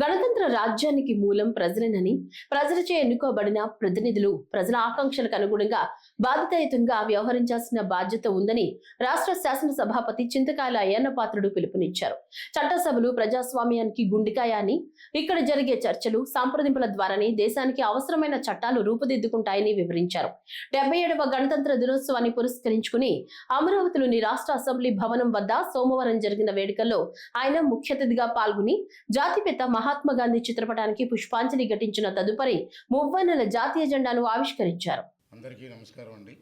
గణతంత్ర రాజ్యానికి మూలం ప్రజలేనని ప్రజలచే ఎన్నుకోబడిన ప్రతినిధులు ప్రజల ఆకాంక్షలకు అనుగుణంగా బాధ్యతాయుతంగా వ్యవహరించాల్సిన బాధ్యత ఉందని రాష్ట్ర శాసన సభాపతి చింతకాయల అయ్యన్న పాత్రుడు పిలుపునిచ్చారు. చట్టసభలు ప్రజాస్వామ్యానికి గుండికాయ అని ఇక్కడ జరిగే చర్చలు సంప్రదింపుల ద్వారానే దేశానికి అవసరమైన చట్టాలు రూపుదిద్దుకుంటాయని వివరించారు. డెబ్బై ఏడవ గణతంత్ర దినోత్సవాన్ని పురస్కరించుకుని అమరావతిలోని రాష్ట్ర అసెంబ్లీ భవనం వద్ద సోమవారం జరిగిన వేడుకల్లో ఆయన ముఖ్య అతిథిగా పాల్గొని జాతిపిత మహాత్మా గాంధీ చిత్రపటానికి పుష్పాంజలి ఘటించిన తదుపరి మువ్వన్నెల జాతీయ జెండాను ఆవిష్కరించారు. అందరికీ నమస్కారం అండి.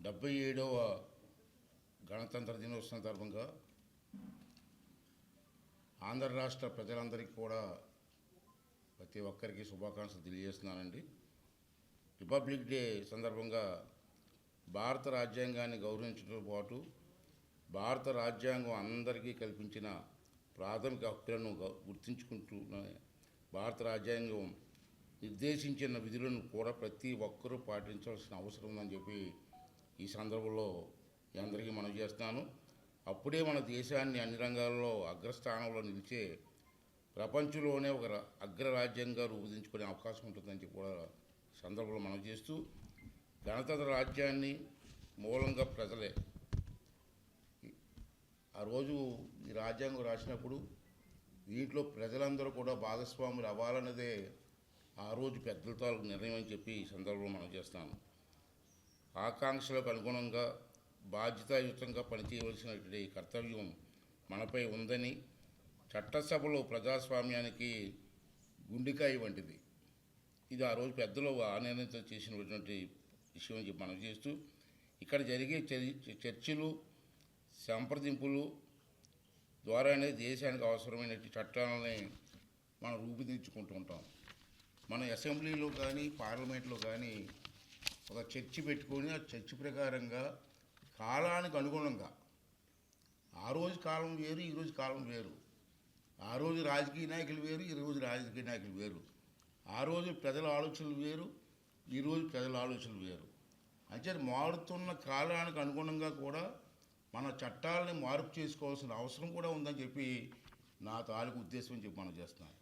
డెబ్బై ఏడవ గణతంత్ర దినోత్సవం సందర్భంగా ఆంధ్ర రాష్ట్ర ప్రజలందరికీ కూడా ప్రతి ఒక్కరికి శుభాకాంక్షలు తెలియజేస్తున్నానండి. రిపబ్లిక్ డే సందర్భంగా భారత రాజ్యాంగాన్ని గౌరవించడంతో పాటు భారత రాజ్యాంగం అందరికీ కల్పించిన ప్రాథమిక హక్కులను గౌ- భారత రాజ్యాంగం నిర్దేశించిన విధులను కూడా ప్రతి ఒక్కరూ పాటించాల్సిన అవసరం ఉందని చెప్పి ఈ సందర్భంలో మీ అందరికీ మనం చేస్తాను అప్పుడే మన దేశాన్ని అన్ని రంగాల్లో అగ్రస్థానంలో నిలిచే ప్రపంచంలోనే ఒక అగ్ర అగ్రరాజ్యంగా రూపొందించుకునే అవకాశం ఉంటుందని చెప్పి కూడా సందర్భంలో మనం చేస్తూ గణతంత్ర రాజ్యాన్ని మూలంగా ప్రజలే ఆ రోజు ఈ రాజ్యాంగం రాసినప్పుడు దీంట్లో ప్రజలందరూ కూడా భాగస్వాములు అవ్వాలన్నదే ఆ రోజు పెద్దల నిర్ణయం అని చెప్పి ఈ సందర్భంలో మనం చేస్తాను ఆకాంక్షలకు అనుగుణంగా బాధ్యతాయుతంగా పనిచేయవలసినటువంటి కర్తవ్యం మనపై ఉందని చట్టసభలో ప్రజాస్వామ్యానికి గుండెకాయ వంటిది. ఇది ఆ రోజు పెద్దలు ఆ నిర్ణయంతో చేసినటువంటి విషయం అని చెప్పి మనం చేస్తూ ఇక్కడ జరిగే చర్చలు సంప్రదింపులు ద్వారానే దేశానికి అవసరమైన చట్టాలని మనం రూపుదిద్దుకుంటూ ఉంటాం. మన అసెంబ్లీలో కానీ పార్లమెంట్లో కానీ ఒక చర్చ పెట్టుకొని ఆ చర్చ ప్రకారంగా కాలానికి అనుగుణంగా ఆ రోజు కాలం వేరు ఈరోజు కాలం వేరు. ఆ రోజు రాజకీయ నాయకులు వేరు ఈరోజు రాజకీయ నాయకులు వేరు. ఆ రోజు ప్రజల ఆలోచనలు వేరు ఈరోజు ప్రజల ఆలోచనలు వేరు. అంటే మారుతున్న కాలానికి అనుగుణంగా కూడా మన చట్టాలని మార్పు చేసుకోవాల్సిన అవసరం కూడా ఉందని చెప్పి నా తాలూకు ఉద్దేశం చెప్పి మనం చేస్తున్నాను